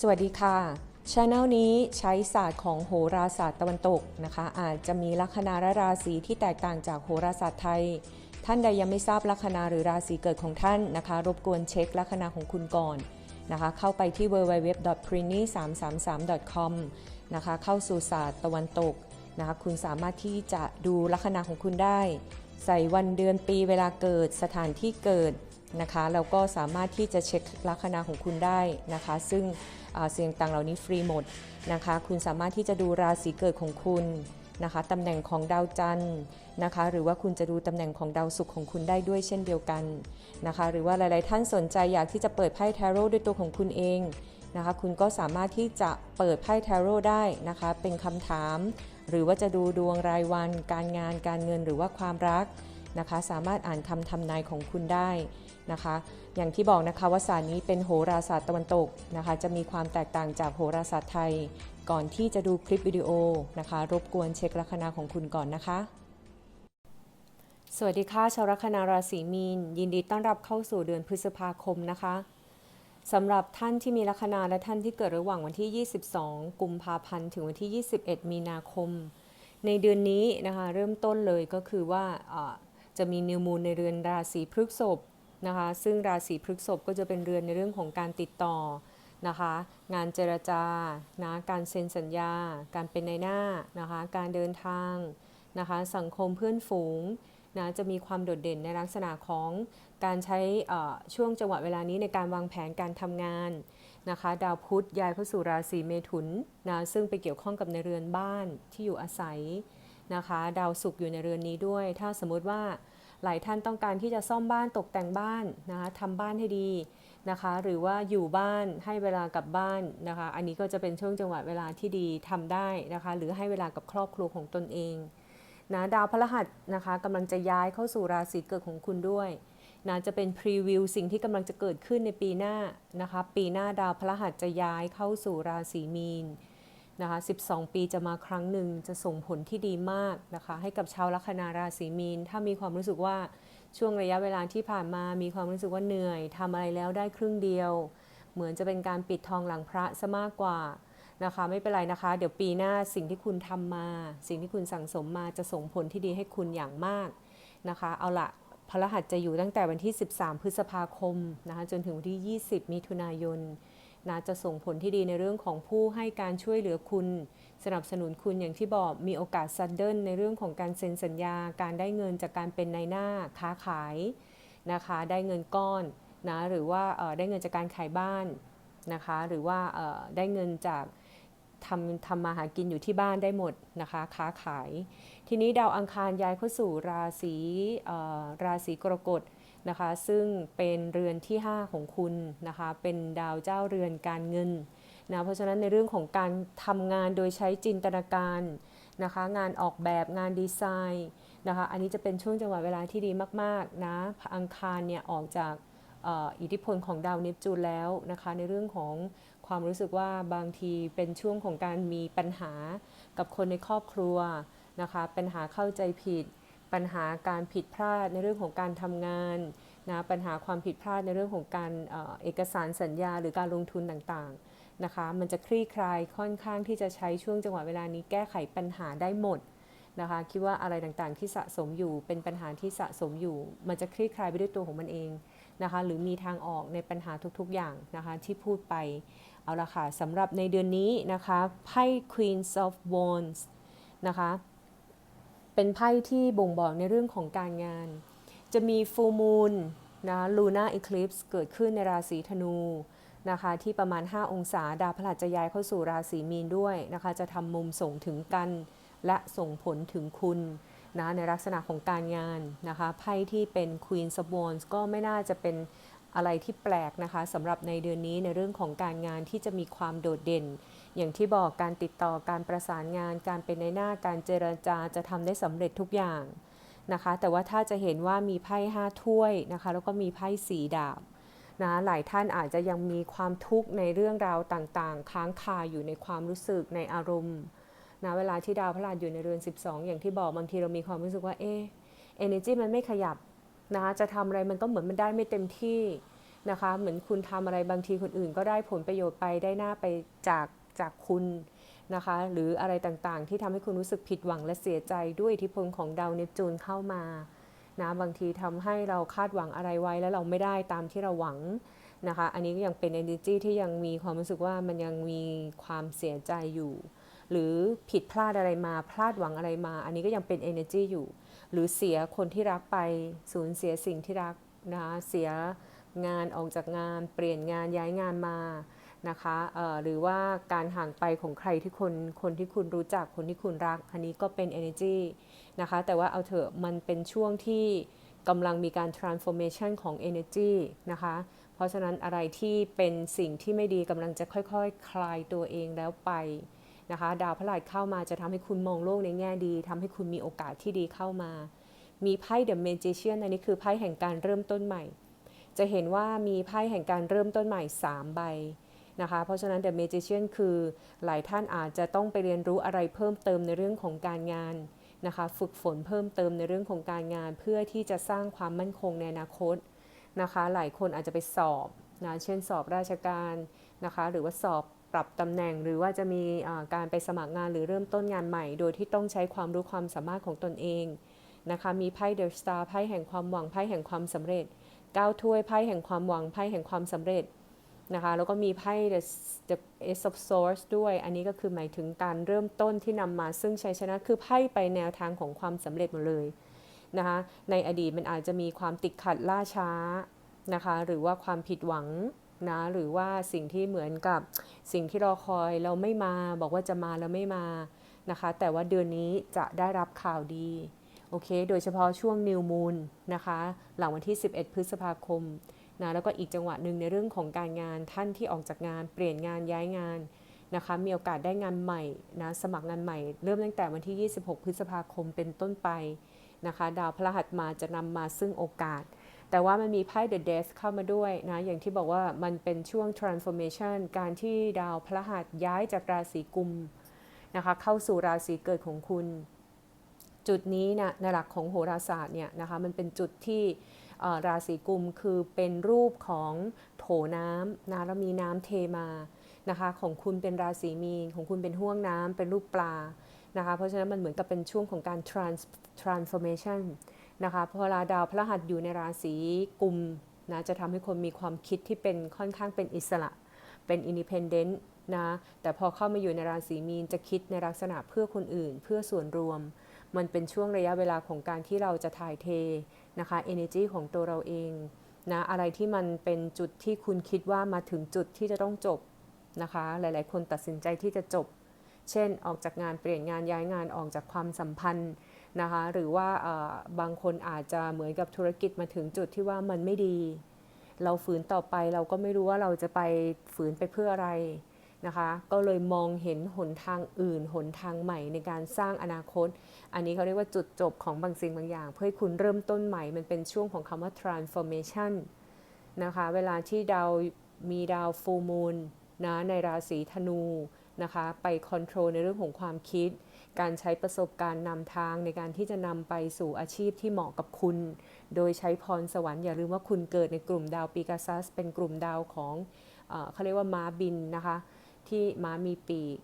สวัสดีค่ะช anel นี้ใช้ศาสตร์ของโหราศาสตร์ตะวันตกนะคะ อาจจะมีลัคนาและราศีที่แตกต่างจากโหราศาสตร์ไทย ท่านใดยังไม่ทราบลัคนาหรือราศีเกิดของท่านนะคะ รบกวนเช็คลัคนาของคุณก่อนนะคะ เข้าไปที่ www.prini333.com นะคะ เข้าสู่ศาสตร์ตะวันตกนะคะ คุณสามารถที่จะดูลัคนาของคุณได้ ใส่วันเดือนปีเวลาเกิดสถานที่เกิดนะคะ แล้วก็สามารถที่จะเช็คลัคนาของคุณได้นะคะ ซึ่ง สิ่งต่างเหล่านี้ฟรีหมดนะคะ คุณสามารถที่จะดูราศีเกิดของคุณนะคะตำแหน่งของดาวจันทร์นะคะ หรือว่าคุณจะดูตำแหน่งของดาวศุกร์ของคุณได้ด้วยเช่นเดียวกันนะคะ หรือว่าหลาย ๆ ท่านสนใจอยากที่จะเปิดไพ่ทาโร่ด้วยตัวของคุณเองนะคะ คุณก็สามารถที่จะเปิดไพ่ทาโร่ได้นะคะ เป็นคำถาม หรือว่าจะดูดวงรายวัน การงาน การเงินหรือว่าความรักนะคะ สามารถอ่านคำทำนายของคุณได้นะคะ อย่างที่บอกนะคะว่าศาสตร์นี้เป็นโหราศาสตร์ตะวันตกนะคะ จะมีความแตกต่างจากโหราศาสตร์ไทย ก่อนที่จะดูคลิปวิดีโอนะคะ รบกวนเช็คลัคนาของคุณก่อนนะคะ สวัสดีค่ะชาวลัคนาราศีมีน ยินดีต้อนรับเข้าสู่เดือนพฤษภาคมนะคะสำหรับท่านที่มีลัคนาและท่านที่เกิดระหว่างวันที่ 22 กุมภาพันธ์ถึงวันที่ 21 มีนาคม ในเดือนนี้นะคะ เริ่มต้นเลยก็คือว่าจะมีนิวมูลในเรือนราศีพฤษภ นะคะซึ่งราศีพฤษภก็จะเป็นเรือนในเรื่องของการติดต่อนะคะงานเจรจานะการเซ็นสัญญา การเป็นในหน้านะคะการเดินทางนะคะสังคมเพื่อนฝูงนะจะมีความโดดเด่นในลักษณะของการใช้ช่วงจังหวะเวลานี้ในการวางแผนการทำงานนะคะดาวพุธย้ายเข้าสู่ราศีเมถุนนะซึ่งไปเกี่ยวข้องกับในเรือนบ้านที่อยู่อาศัยนะคะ ดาวศุกร์อยู่ในเรือนนี้ด้วย ถ้าสมมติว่า หลายท่านต้องการที่จะซ่อมบ้านตกแต่งบ้านนะคะทำบ้านให้ดีนะคะ หรือว่าอยู่บ้านให้เวลากับบ้านนะคะ อันนี้ก็จะเป็นช่วงจังหวะเวลาที่ดีทำได้นะคะ หรือให้เวลากับครอบครัวของตนเองนะดาวพฤหัสนะคะกำลังจะย้ายเข้าสู่ราศีเกิดของคุณด้วยนะจะเป็นพรีวิวสิ่งที่กำลังจะเกิดขึ้นในปีหน้านะคะ ปีหน้าดาวพฤหัสจะย้ายเข้าสู่ราศีมีน นะคะ12 ปีจะมาครั้งหนึ่งจะส่งผลที่ดีมากนะคะ ให้กับชาวลัคนาราศีมีน ถ้ามีความรู้สึกว่าช่วงระยะเวลาที่ผ่านมามีความรู้สึกว่าเหนื่อยทำอะไรแล้วได้ครึ่งเดียว เหมือนจะเป็นการปิดทองหลังพระซะมากกว่านะคะ ไม่เป็นไรนะคะ เดี๋ยวปีหน้าสิ่งที่คุณทำมา สิ่งที่คุณสั่งสมมาจะส่งผลที่ดีให้คุณอย่างมากนะคะ เอาละพระรหัสจะอยู่ตั้งแต่วันที่ 13 พฤษภาคมนะคะจนถึงวันที่ 20 มิถุนายน นะจะส่งผลที่ดีในเรื่องของผู้ให้การช่วยเหลือคุณ สนับสนุนคุณอย่างที่บอกมีโอกาสซัดเดิลในเรื่องของการเซ็นสัญญา การได้เงินจากการเป็นนายหน้าค้าขายนะคะ ได้เงินก้อนนะหรือว่าได้เงินจากการขายบ้านนะคะ หรือว่าได้เงินจากทำทำมาหากินอยู่ที่บ้านได้หมดนะคะค้าขาย ทีนี้ดาวอังคารย้ายเข้าสู่ราศีราศีกรกฎ นะคะ ซึ่งเป็นเรือนที่ 5 ของคุณนะคะ เป็นดาวเจ้าเรือนการเงินนะเพราะฉะนั้นในเรื่องของการทำงานโดยใช้จินตนาการนะคะ งานออกแบบงานดีไซน์นะคะ อันนี้จะเป็นช่วงจังหวะเวลาที่ดีมากๆนะอังคารเนี่ยออกจากอ่ออิทธิพลของดาวเนปจูนแล้วนะคะ ในเรื่องของความรู้สึกว่าบางทีเป็นช่วงของการมีปัญหากับคนในครอบครัวนะคะ ปัญหาเข้าใจผิด ปัญหาการผิดพลาดในเรื่องของการทำงานนะปัญหาความผิดพลาดในเรื่องของการเอ่อเอกสารสัญญาหรือการลงทุนต่างๆนะคะมันจะคลี่คลายค่อนข้างที่จะใช้ช่วงจังหวะเวลานี้แก้ไขปัญหาได้หมดนะคะคิดว่าอะไรต่างๆที่สะสมอยู่เป็นปัญหาที่สะสมอยู่ มันจะคลี่คลายไปด้วยตัวของมันเองนะคะหรือมีทางออกในปัญหาทุกๆอย่างนะคะที่พูดไปเอาละค่ะสำหรับในเดือนนี้นะคะไพ่ Queen of Wands นะคะ เป็นไพ่ที่บ่งบอกในเรื่องของการงาน จะมีฟูมูลนะลูน่าอีคลิปส์เกิดขึ้นในราศีธนูนะคะที่ประมาณ 5 องศาดาวพฤหัสจะย้ายเข้าสู่ราศีมีนด้วยนะคะจะทำมุมส่งถึงกัน และส่งผลถึงคุณนะในลักษณะของการงานนะคะไพ่ที่เป็น Queen of Wands ก็ไม่น่าจะเป็นอะไรที่แปลกนะคะสำหรับในเดือนนี้ในเรื่องของการงานที่จะมีความโดดเด่น อย่างที่บอกการติดต่อการประสานงาน การเป็นในหน้าการเจรจาจะทำได้สำเร็จทุกอย่างนะคะ แต่ว่าถ้าจะเห็นว่ามีไพ่ห้าถ้วยนะคะ แล้วก็มีไพ่สีดาบนะหลายท่านอาจจะยังมีความทุกข์ในเรื่องราวต่างๆ ค้างคาอยู่ในความรู้สึกในอารมณ์นะเวลาที่ดาวพฤหัสอยู่ในเรือน 12 อย่างที่บอกบางทีเรามีความรู้สึกว่าเอ๊ะ energy มันไม่ขยับนะคะจะทำอะไรมันก็เหมือนมันได้ไม่เต็มที่นะคะ เหมือนคุณทำอะไรบางทีคนอื่นก็ได้ผลประโยชน์ไปได้หน้าไปจาก จากคุณนะคะ หรืออะไรต่างๆ ที่ทำให้คุณรู้สึกผิดหวังและเสียใจด้วยอิทธิพลของดาวเนปจูนเข้ามานะบางทีทำให้เราคาดหวังอะไรไว้แล้วเราไม่ได้ตามที่เราหวังนะคะ อันนี้ก็ยังเป็น energy ที่ยังมีความรู้สึกว่ามันยังมีความเสียใจอยู่ หรือผิดพลาดอะไรมาพลาดหวังอะไรมา อันนี้ก็ยังเป็น energy อยู่ หรือเสียคนที่รักไปสูญเสียสิ่งที่รักนะคะเสียงานออกจากงาน เปลี่ยนงานย้ายงานมา นะคะหรือว่าการห่างไปของใครที่คนคนที่คุณรู้จักคนที่คุณรัก อันนี้ก็เป็น energy นะคะ แต่ว่าเอาเถอะมันเป็นช่วงที่กำลังมีการ transformation ของ energy นะคะ เพราะฉะนั้นอะไรที่เป็นสิ่งที่ไม่ดีกำลังจะค่อยๆคคลายตัวเองแล้วไปนะคะ ดาวพฤหัสเข้ามาจะทำให้คุณมองโลกในแง่ดีทำให้คุณมีโอกาสที่ดีเข้ามา มีไพ่ The Magician อันนี้คือไพ่แห่งการเริ่มต้นใหม่ จะเห็นว่ามีไพ่แห่งการเริ่มต้นใหม่ 3 ใบ นะคะ เพราะฉะนั้น The Magician คือหลายท่านอาจจะต้องไปเรียนรู้อะไรเพิ่มเติมในเรื่องของการงานนะคะ ฝึกฝนเพิ่มเติมในเรื่องของการงาน เพื่อที่จะสร้างความมั่นคงในอนาคตนะคะ หลายคนอาจจะไปสอบนะเช่นสอบราชการนะคะ หรือว่าสอบปรับตำแหน่งหรือว่าจะมีการไปสมัครงานหรือเริ่มต้นงานใหม่ โดยที่ต้องใช้ความรู้ความสามารถของตนเองนะคะมีไพ่เดอะสตาร์ไพ่แห่งความหวังไพ่แห่งความสำเร็จก้าถ้วยไพ่แห่งความหวังไพ่แห่งความสำเร็จ นะคะแล้วก็มีไพ่ the the ace of swords ด้วย อันนี้ก็คือหมายถึงการเริ่มต้นที่นำมาซึ่งชัยชนะ คือไพ่ไปแนวทางของความสำเร็จหมดเลยนะคะในอดีตมันอาจจะมีความติดขัดล่าช้านะคะหรือว่าความผิดหวังนะหรือว่าสิ่งที่เหมือนกับสิ่งที่รอคอยเราไม่มา บอกว่าจะมาแล้วไม่มานะคะแต่ว่าเดือนนี้จะได้รับข่าวดีโอเค โดยเฉพาะช่วงนิวมูนนะคะหลังวันที่ 11 พฤษภาคม นะแล้วก็อีกจังหวะหนึ่งในเรื่องของการงานท่านที่ออกจากงานเปลี่ยนงานย้ายงานนะคะมีโอกาสได้งานใหม่นะสมัครงานใหม่ เริ่มตั้งแต่วันที่ 26 พฤษภาคมเป็นต้นไปนะคะดาวพระหัสมาจะนำมาซึ่งโอกาส แต่ว่ามันมีไพ่ The Death เข้ามาด้วยนะอย่างที่บอกว่ามันเป็นช่วง transformation การที่ดาวพระหัสย้ายจากราศีกุมนะคะเข้าสู่ราศีเกิดของคุณ จุดนี้นะในหลักของโหราศาสตร์เนี่ยนะคะมันเป็นจุดที่ ราศีกุมคือเป็นรูปของโถน้ำนะแล้วมีน้ำเทมานะคะของคุณเป็นราศีมีนของคุณเป็นห่วงน้ำเป็นรูปปลานะคะเพราะฉะนั้นมันเหมือนกับเป็นช่วงของการ trans transformation นะคะพอลาดาวพระหัสอยู่ในราศีกุมนะจะทำให้คนมีความคิดที่เป็นค่อนข้างเป็นอิสระเป็น independent นะแต่พอเข้ามาอยู่ในราศีมีนจะคิดในลักษณะเพื่อคนอื่น เพื่อส่วนรวม มันเป็นช่วงระยะเวลาของการที่เราจะถ่ายเท นะคะ energy ของตัวเราเองนะอะไรที่มันเป็นจุดที่คุณคิดว่ามาถึงจุดที่จะต้องจบนะคะ หลาย ๆ คนตัดสินใจที่จะจบ เช่นออกจากงานเปลี่ยนงานย้ายงานออกจากความสัมพันธ์นะคะ หรือว่าบางคนอาจจะเหมือนกับธุรกิจมาถึงจุดที่ว่ามันไม่ดี เราฝืนต่อไปเราก็ไม่รู้ว่าเราจะไปฝืนไปเพื่ออะไร นะคะ ก็เลยมองเห็นหนทางอื่น หนทางใหม่ในการสร้างอนาคต อันนี้เขาเรียกว่าจุดจบของบางสิ่งบางอย่าง เพื่อให้คุณเริ่มต้นใหม่ มันเป็นช่วงของคำว่า transformation นะคะ เวลาที่ดาวมีดาว full moon นะในราศีธนูนะคะ ไปคอนโทรลในเรื่องของความคิด การใช้ประสบการณ์นำทางในการที่จะนำไปสู่อาชีพที่เหมาะกับคุณ โดยใช้พรสวรรค์อย่าลืมว่าคุณเกิดในกลุ่มดาวปีกาซัส เป็นกลุ่มดาวของเขาเรียกว่าม้าบินนะคะ ที่ม้ามีปีก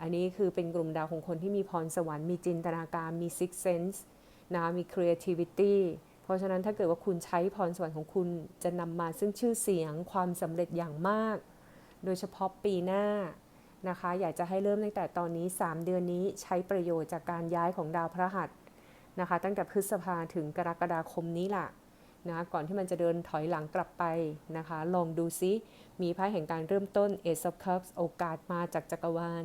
อันนี้คือเป็นกลุ่มดาวของคนที่มีพรสวรรค์ มีจินตนาการ มี six sense นะมี creativity เพราะฉะนั้นถ้าเกิดว่าคุณใช้พรสวรรค์ของคุณจะนำมาซึ่งชื่อเสียงความสำเร็จอย่างมาก โดยเฉพาะปีหน้านะคะ อยากจะให้เริ่มตั้งแต่ตอนนี้ 3 เดือนนี้ใช้ประโยชน์จากการย้ายของดาวพระหัสนะคะ ตั้งแต่พฤษภาถึงกรกฎาคมนี้ล่ะ นะก่อนที่มันจะเดินถอยหลังกลับไปนะคะ ลองดูซิ มีไพ่แห่งการเริ่มต้น Ace of Cups โอกาสมาจากจักรวาล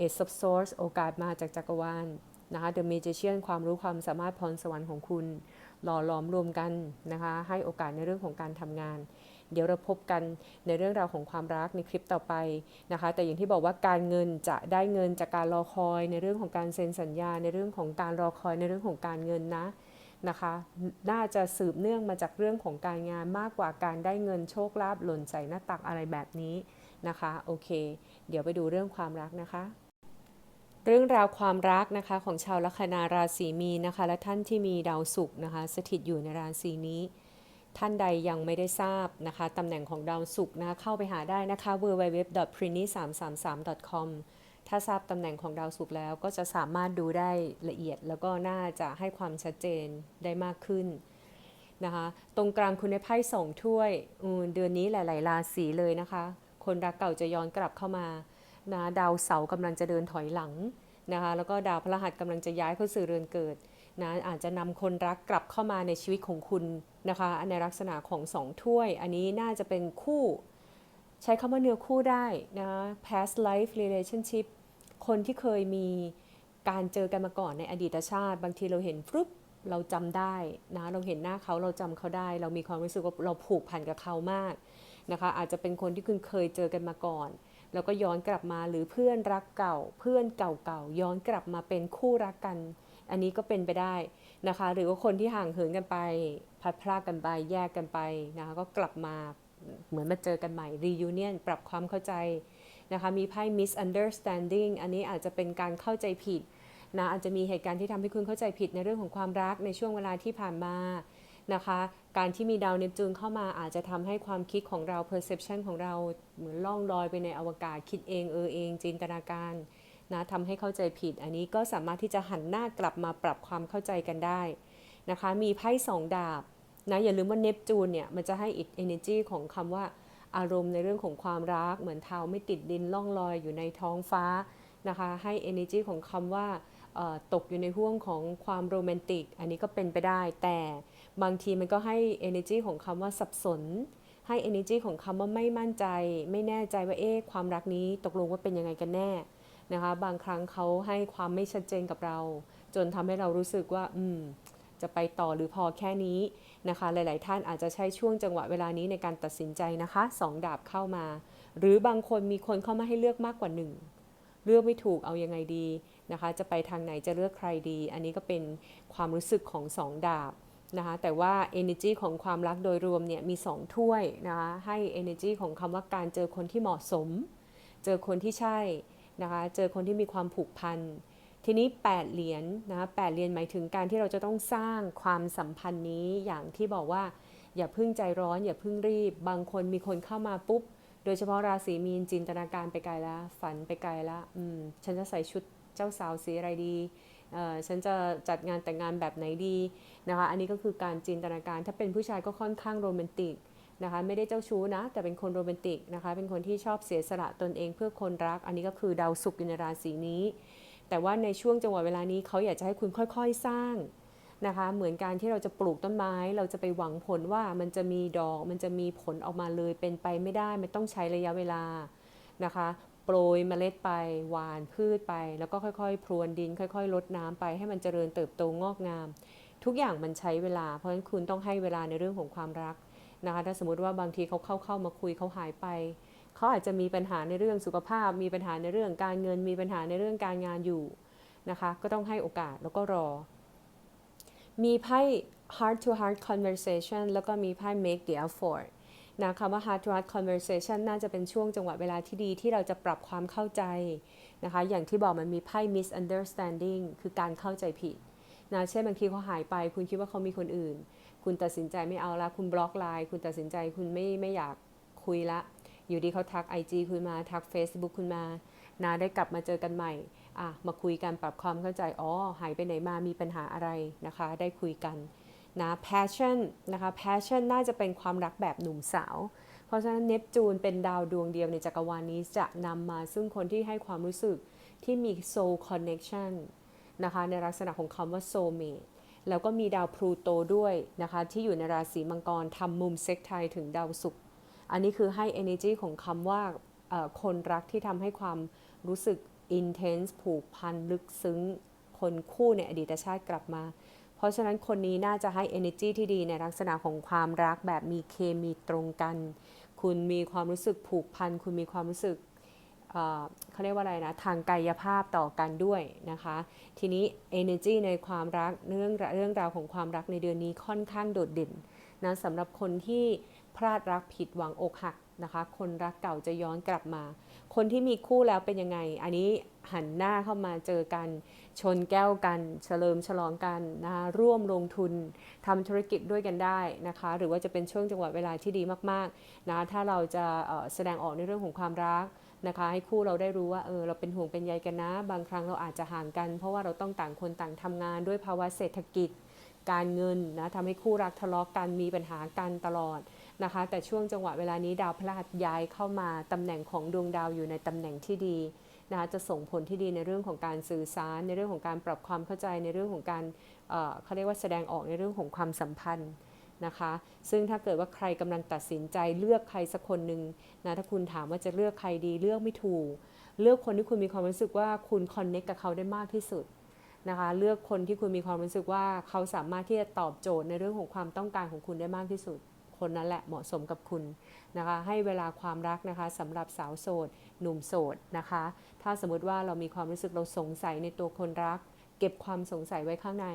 Ace of Swords โอกาสมาจากจักรวาลนะคะ The Magician ความรู้ความสามารถพรสวรรค์ของคุณหล่อหลอมรวมกันนะคะ ให้โอกาสในเรื่องของการทำงาน เดี๋ยวเราพบกันในเรื่องราวของความรักในคลิปต่อไปนะคะ แต่อย่างที่บอกว่าการเงินจะได้เงินจากการรอคอยในเรื่องของการเซ็นสัญญา ในเรื่องของการรอคอยในเรื่องของการเงินนะ นะคะ น่าจะสืบเนื่องมาจากเรื่องของการงานมากกว่าการได้เงินโชคลาภหล่นใส่หน้าตักอะไรแบบนี้นะคะ โอเค เดี๋ยวไปดูเรื่องความรักนะคะเรื่องราวความรักนะคะของชาวลัคนาราศีมีนะคะ และท่านที่มีดาวศุกร์นะคะ สถิตอยู่ในราศีนี้ ท่านใดยังไม่ได้ทราบนะคะตำแหน่งของดาวศุกร์นะคะเข้าไปหาได้นะคะ www.prini333.com ถ้าทราบตำแหน่งของดาวศุกร์แล้วก็จะสามารถดูได้ละเอียด แล้วก็น่าจะให้ความชัดเจนได้มากขึ้นนะคะตรงกลางคุณในไพ่สองถ้วยเดือนนี้หลาย ๆ ราศีเลยนะคะ คนรักเก่าจะย้อนกลับเข้ามานะดาวเสาร์กำลังจะเดินถอยหลังนะคะแล้วก็ดาวพฤหัสกำลังจะย้ายเข้าสู่เรือนเกิดนะอาจจะนำคนรักกลับเข้ามาในชีวิตของคุณนะคะในลักษณะของสองถ้วย อันนี้น่าจะเป็นคู่ ใช้คำว่าเนื้อคู่ได้นะ past life relationship คนที่เคยมีการเจอกันมาก่อนในอดีตชาติ บางทีเราเห็นฟรุบเราจำได้นะเราเห็นหน้าเขาเราจำเขาได้ เรามีความรู้สึกว่าเราผูกพันกับเขามากนะคะอาจจะเป็นคนที่คุณเคยเจอกันมาก่อน แล้วก็ย้อนกลับมาหรือเพื่อนรักเก่า เพื่อนเก่าๆย้อนกลับมาเป็นคู่รักกัน อันนี้ก็เป็นไปได้นะคะ หรือว่าคนที่ห่างเหินกันไปพัดพรากกันไปแยกกันไปนะคะก็กลับมาเหมือนมาเจอกันใหม่ reunion ปรับความเข้าใจ นะคะมีไพ่ misunderstanding อันนี้อาจจะเป็นการเข้าใจผิดนะอาจจะมีเหตุการณ์ที่ทำให้คุณเข้าใจผิดในเรื่องของความรักในช่วงเวลาที่ผ่านมานะคะการที่มีดาวเนปจูนเข้ามาอาจจะทำให้ความคิดของเรา perception ของเราเหมือนล่องลอยไปในอวกาศคิดเองเออเองจินตนาการนะทำให้เข้าใจผิด อันนี้ก็สามารถที่จะหันหน้ากลับมาปรับความเข้าใจกันได้นะคะมีไพ่สองดาบนะอย่าลืมว่าเนปจูนเนี่ยมันจะให้อิ energy ของคำว่า อารมณ์ในเรื่องของความรัก เหมือนเท้าไม่ติดดินล่องลอยอยู่ในท้องฟ้านะคะให้ energy ของคำว่าตกอยู่ในห่วงของความโรแมนติก อันนี้ก็เป็นไปได้ แต่บางทีมันก็ให้ energy ของคำว่าสับสน ให้ energy ของคำว่าไม่มั่นใจ ไม่แน่ใจว่าเอ๊ะความรักนี้ตกลงว่าเป็นยังไงกันแน่นะคะ บางครั้งเขาให้ความไม่ชัดเจนกับเรา จนทำให้เรารู้สึกว่า อืม จะไปต่อหรือพอแค่นี้นะคะ หลาย ๆ ท่านอาจจะใช้ช่วงจังหวะเวลานี้ในการตัดสินใจนะคะสองดาบเข้ามา หรือบางคนมีคนเข้ามาให้เลือกมากกว่าหนึ่งเลือกไม่ถูกเอายังไงดีนะคะ จะไปทางไหนจะเลือกใครดี อันนี้ก็เป็นความรู้สึกของสองดาบนะคะแต่ว่า energy ของความรักโดยรวมเนี่ยมี 2 ถ้วยนะคะให้ energy ของคำว่าการเจอคนที่เหมาะสม เจอคนที่ใช่นะคะเจอคนที่มีความผูกพัน ทีนี้ 8 เหรียญนนะคะ8เหรียญหมายถึงการที่เราจะต้องสร้างความสัมพันธ์นี้อย่างที่บอกว่า อย่าพึ่งใจร้อน อย่าพึ่งรีบ บางคนมีคนเข้ามาปุ๊บ โดยเฉพาะราศีมีนจินตนาการไปไกลแล้ว ฝันไปไกลแล้วอืมฉันจะใส่ชุดเจ้าสาวสีอะไรดีฉันจะจัดงานแต่งงานแบบไหนดีนะคะอันนี้ก็คือการจินตนาการถ้าเป็นผู้ชายก็ค่อนข้างโรแมนติกนะคะไม่ได้เจ้าชู้นะ แต่เป็นคนโรแมนติกนะคะเป็นคนที่ชอบเสียสละตนเองเพื่อคนรัก อันนี้ก็คือดาวศุกร์อยู่ในราศีนี้ แต่ว่าในช่วงจังหวะเวลานี้เขาอยากจะให้คุณค่อยๆสร้างนะคะ เหมือนการที่เราจะปลูกต้นไม้ เราจะไปหวังผลว่ามันจะมีดอก มันจะมีผลออกมาเลยเป็นไปไม่ได้ มันต้องใช้ระยะเวลานะคะโปรยเมล็ดไปหวานพืชไป แล้วก็ค่อยๆ พรวนดิน ค่อยๆลดน้ำไปให้มันเจริญเติบโตงอกงาม ทุกอย่างมันใช้เวลา เพราะฉะนั้นคุณต้องให้เวลาในเรื่องของความรักนะคะถ้าสมมติว่าบางทีเขาเข้าเข้ามาคุยเขาหายไป เขาอาจจะมีปัญหาในเรื่องสุขภาพ มีปัญหาในเรื่องการเงิน มีปัญหาในเรื่องการงานอยู่นะคะ ก็ต้องให้โอกาสแล้วก็รอ มีไพ่ heart to heart conversation แล้วก็มีไพ่ make the effort นะคำว่า heart to heart conversation น่าจะเป็นช่วงจังหวะเวลาที่ดีที่เราจะปรับความเข้าใจนะคะ อย่างที่บอกมันมีไพ่ misunderstanding คือการเข้าใจผิดนะเช่นบางทีเขาหายไป คุณคิดว่าเขามีคนอื่น คุณตัดสินใจไม่เอาละ คุณบล็อกไลน์ คุณตัดสินใจคุณไม่ไม่อยากคุยละ อยู่ดีเขาทัก IG คุณมาทัก Facebook คุณมานะได้กลับมาเจอกันใหม่อะมาคุยกันปรับความเข้าใจ อ๋อ หายไปไหนมามีปัญหาอะไรนะคะ ได้คุยกันนะ passion นะคะ passion น่าจะเป็นความรักแบบหนุ่มสาว เพราะฉะนั้นเนปจูนเป็นดาวดวงเดียวในจักรวาลนี้จะนำมาซึ่งคนที่ให้ความรู้สึกที่มี soul connection นะคะ ในลักษณะของคำว่า soulmate แล้วก็มีดาวพลูโตด้วยนะคะ ที่อยู่ในราศีมังกรทำมุมเซ็กไทถึงดาวศุกร์ อันนี้คือให้ energy ของคำว่าคนรักที่ทำให้ความรู้สึก intense ผูกพันลึกซึ้งคนคู่ในอดีตชาติกลับมา เพราะฉะนั้นคนนี้น่าจะให้ energy ที่ดีในลักษณะของความรักแบบมีเคมีตรงกัน คุณมีความรู้สึกผูกพัน คุณมีความรู้สึกเขาเรียกว่าอะไรนะ ทางกายภาพต่อกันด้วยนะคะ ทีนี้ energy ในความรักเรื่องเรื่องราวของความรักในเดือนนี้ค่อนข้างโดดเด่นนะสำหรับคนที่ พลาดรักผิดหวังอกหักนะคะ คนรักเก่าจะย้อนกลับมา คนที่มีคู่แล้วเป็นยังไง อันนี้หันหน้าเข้ามาเจอกัน ชนแก้วกัน เฉลิมฉลองกันนะคะร่วมลงทุนทำธุรกิจด้วยกันได้นะคะ หรือว่าจะเป็นช่วงจังหวะเวลาที่ดีมากๆนะถ้าเราจะแสดงออกในเรื่องของความรักนะคะให้คู่เราได้รู้ว่าเออเราเป็นห่วงเป็นใยกันนะ บางครั้งเราอาจจะห่างกัน เพราะว่าเราต้องต่างคนต่างทำงานด้วยภาวะเศรษฐกิจ การเงินนะทำให้คู่รักทะเลาะกันมีปัญหากันตลอด นะคะ แต่ช่วงจังหวะเวลานี้ดาวพฤหัสย้ายเข้ามาตำแหน่งของดวงดาวอยู่ในตำแหน่งที่ดีนะคะจะส่งผลที่ดีในเรื่องของการสื่อสาร ในเรื่องของการปรับความเข้าใจในเรื่องของการเเขาเรียกว่าแสดงออกในเรื่องของความสัมพันธ์นะคะ ซึ่งถ้าเกิดว่าใครกำลังตัดสินใจเลือกใครสักคนหนึ่งนะถ้าคุณถามว่าจะเลือกใครดีเลือกไม่ถูก เลือกคนที่คุณมีความรู้สึกว่าคุณคอนเน็กกับเขาได้มากที่สุดนะคะเลือกคนที่คุณมีความรู้สึกว่าเขาสามารถที่จะตอบโจทย์ในเรื่องของความต้องการของคุณได้มากที่สุด คนนั้นแหละเหมาะสมกับคุณนะคะ ให้เวลาความรักนะคะสำหรับสาวโสด หนุ่มโสดนะคะ ถ้าสมมติว่าเรามีความรู้สึกเราสงสัยในตัวคนรัก เก็บความสงสัยไว้ข้างใน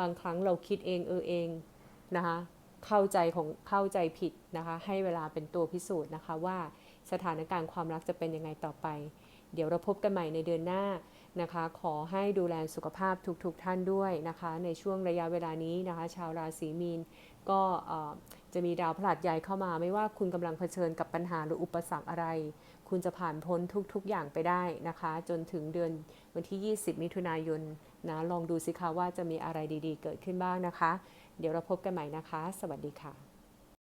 บางครั้งเราคิดเองเออเองนะคะเข้าใจของเข้าใจผิดนะคะ ให้เวลาเป็นตัวพิสูจน์นะคะว่าสถานการณ์ความรักจะเป็นยังไงต่อไป เดี๋ยวเราพบกันใหม่ในเดือนหน้านะคะ ขอให้ดูแลสุขภาพทุกๆทท่านด้วยนะคะ ในช่วงระยะเวลานี้นะคะ ชาวราศีมีนก็ จะมีดาวพฤหัสใหญ่เข้ามา ไม่ว่าคุณกำลังเผชิญกับปัญหาหรืออุปสรรคอะไร คุณจะผ่านพ้นทุกๆอย่างไปได้นะคะ จนถึงเดือนวันที่ 20 มิถุนายนนะลองดูสิคะว่าจะมีอะไรดีๆ เกิดขึ้นบ้างนะคะ เดี๋ยวเราพบกันใหม่นะคะ สวัสดีค่ะ